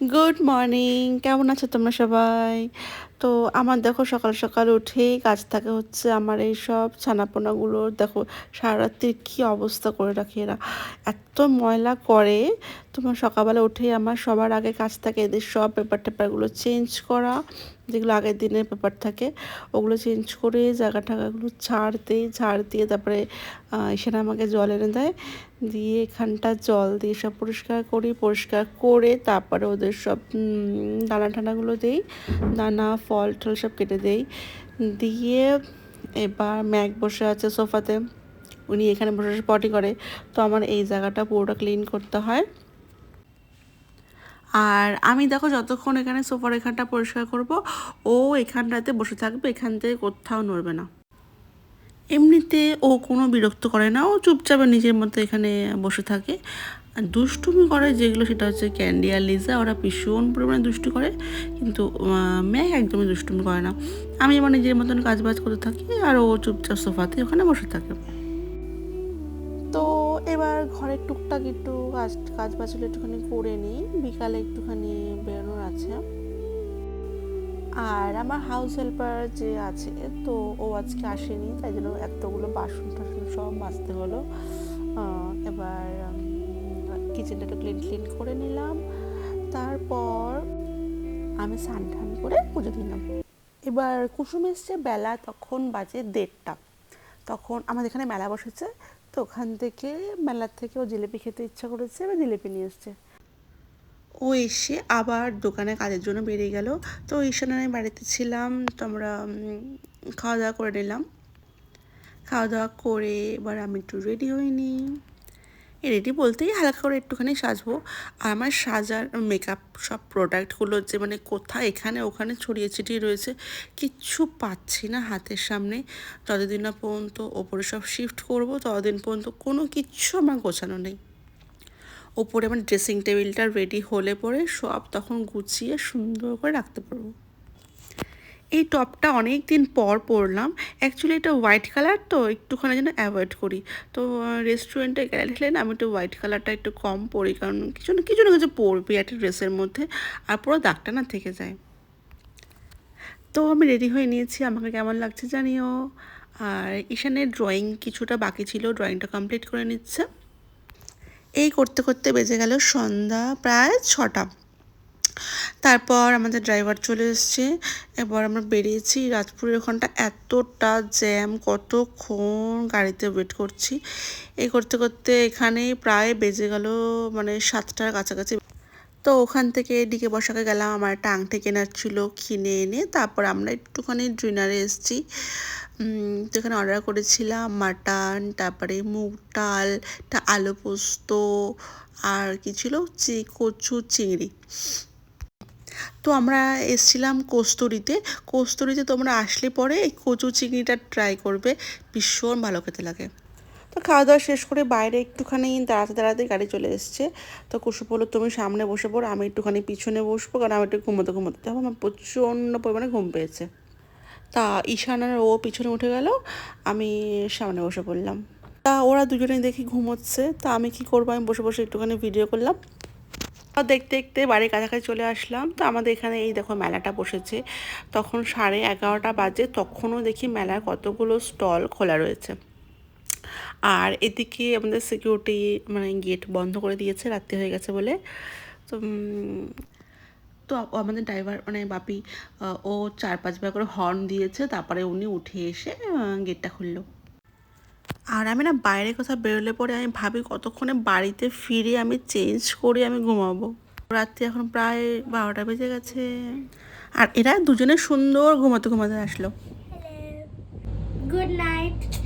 Good morning কেমন আছো তোমরা সবাই? তো আমার দেখো সকাল সকাল উঠেই কাজ থাকে হচ্ছে আমার এই সব ছানাপোনাগুলোর দেখো সারা রাত্রির কী অবস্থা করে রাখে এরা। এত ময়লা করে, তোমার সকালবেলা উঠেই আমার সবার আগে কাজ থাকে এদের সব পেপার টেপারগুলো চেঞ্জ করা, যেগুলো আগের দিনের পেপার থাকে, ওগুলো চেঞ্জ করে জায়গা টাকাগুলো ছাড় দিই, ছাড় দিয়ে তারপরে এখানে আমাকে জল এনে দেয়, দিয়ে এখানটা জল দিয়ে সব পরিষ্কার করি, পরিষ্কার করে তারপরে ওদের সব দানা টানাগুলো দিই, দানা ফল টল সব কেটে দেই। দিয়ে এবার ম্যাক বসে আছে সোফাতে। উনি এখানে বসে পটি করে। তো আমার এই জায়গাটা পুরোটা ক্লিন করতে হয়। আর আমি দেখো যতক্ষণ এখানে সোফার এখানটা পরিষ্কার করব, ও এখানটাতে বসে থাকবে, এখান থেকে কোথাও নড়বে না। এমনিতে ও কোনো বিরক্ত করে না। ও চুপচাপে নিজের মতো এখানে বসে থাকে। দুষ্টুমি করে যেগুলো সেটা হচ্ছে ক্যান্ডি আর লিজা, ওরা ভীষণ পরিমাণে দুষ্টু করে, কিন্তু ম্যাক একদমই দুষ্টুমি করে না। আমি আমার নিজের মতন কাজ বাজ করতে থাকি, আর ও চুপচাপ সোফাতে ওখানে বসে থাকে। তো এবার ঘরের টুকটাক একটু কাজ কাজ বাজগুলো একটুখানি করে নিই। বিকালে একটুখানি বেরোনোর আছে। আর আমার হাউস হেল্পার যে আছে, তো ও আজকে আসেনি, তাই জন্য এতগুলো বাসন টাসন সব মাজতে হলো। এবার কিচেনটা ক্লিন ক্লিন করে নিলাম। তারপর আমি স্নান টান করে পুজো দিলাম। এবার কুসুম এসছে বেলা তখন বাজে দেড়টা। তখন আমাদের এখানে মেলা বসেছে, তো ওখান থেকে মেলার থেকে ও জিলিপি খেতে ইচ্ছা করেছে, এবার জিলিপি নিয়ে এসছে। ও এসে আবার দোকানে কাজের জন্য বেরিয়ে গেল। তো ঈশান আমি বাড়িতে ছিলাম, তো আমরা খাওয়া দাওয়া করে নিলাম। খাওয়া দাওয়া করে এবার আমি একটু রেডি হইনি রেডি বলতেই হালকা করে একটুখানি সাজবো। আর আমার সাজার মেকআপ সব প্রোডাক্টগুলো যে মানে কোথায়, এখানে, ওখানে ছড়িয়ে ছিটিয়ে রয়েছে, কিচ্ছু পাচ্ছি না হাতের সামনে। যতদিন না পর্যন্ত ওপরে সব শিফট করব, ততদিন পর্যন্ত কোনো কিচ্ছু আমার গোছানো নেই। ওপরে আমার ড্রেসিং টেবিলটা রেডি হলে পরে সব তখন গুছিয়ে সুন্দর করে রাখতে পারব। এই টপটা অনেক দিন পর পরলাম। অ্যাকচুয়ালি এটা হোয়াইট কালার তো একটুখানি যেন অ্যাভয়েড করি। তো রেস্টুরেন্টে গেলে না আমি একটু হোয়াইট কালারটা একটু কম পরি, কারণ কিছু না কিছু না কিছু পরবি একটা ড্রেসের মধ্যে, আর পুরো দাগটা না থেকে যায়। তো আমি রেডি হয়ে নিয়েছি, আমাকে কেমন লাগছে জানিও। আর ঈশানের ড্রয়িং কিছুটা বাকি ছিল ড্রয়িংটা কমপ্লিট করে নিচ্ছে। এই করতে করতে বেজে গেল সন্ধ্যা, প্রায় ছটা। তারপর আমাদের ড্রাইভার চলে এসছে। এবার আমরা বেরিয়েছি রাজপুরের ওখানটা। এতটা জ্যাম কতক্ষণ গাড়িতে ওয়েট করছি। এই করতে করতে এখানে প্রায় বেজে গেল মানে সাতটার কাছাকাছি। তো ওখান থেকে ডিকে বসাকে গেলাম। আমার একটা আংটি কেনার ছিল, কিনে এনে তারপর আমরা একটুখানি ডিনারে এসেছি। তো এখানে অর্ডার করেছিলাম মাটন তারপরে মুগ ডাল আলু পোস্ত, আর কি ছিল? কচু, চিংড়ি। তো আমরা এসছিলাম কস্তুরিতে। কস্তুরিতে তোমরা আসলে পরে এই কচু চিংড়িটা ট্রাই করবে। ভীষণ ভালো খেতে লাগে। তো খাওয়া দাওয়া শেষ করে বাইরে একটুখানি দাঁড়াতে দাঁড়াতে গাড়ি চলে এসছে। তো কুসু বলল, তুমি সামনে বসে পড়ো, আমি একটুখানি পিছনে বসবো, কারণ আমি একটু ঘুমোতে ঘুমোতে। যাব আমার প্রচণ্ড পরিমাণে ঘুম পেয়েছে। তা ঈশানার ও পিছনে উঠে গেল, আমি সামনে বসে পড়লাম। তা ওরা দুজনেই দেখি ঘুমোচ্ছে। তা আমি কি করব? আমি বসে বসে একটুখানি ভিডিও করলাম। আর দেখতে দেখতে বাড়ির কাছাকাছি চলে আসলাম। তো আমাদের এখানে এই দেখো মেলাটা বসেছে। তখন সাড়ে এগারোটা বাজে, তখনও দেখি মেলার কতগুলো স্টল খোলা রয়েছে। আর এদিকে আমাদের সিকিউরিটি মানে গেট বন্ধ করে দিয়েছে, রাত্রি হয়ে গেছে বলে। তো তো আমাদের ড্রাইভার মানে বাপি ও চার পাঁচবার করে হর্ন দিয়েছে, তারপরে উনি উঠে এসে গেটটা খুললো। আর আমি না বাইরে কোথাও বেরোলে পরে আমি ভাবি কতক্ষণে বাড়িতে ফিরে আমি চেঞ্জ করে আমি ঘুমাবো। রাত্রি এখন প্রায় বারোটা বেজে গেছে। আর এরা দুজনে সুন্দর ঘুমাতে ঘুমাতে আসলো। Good night.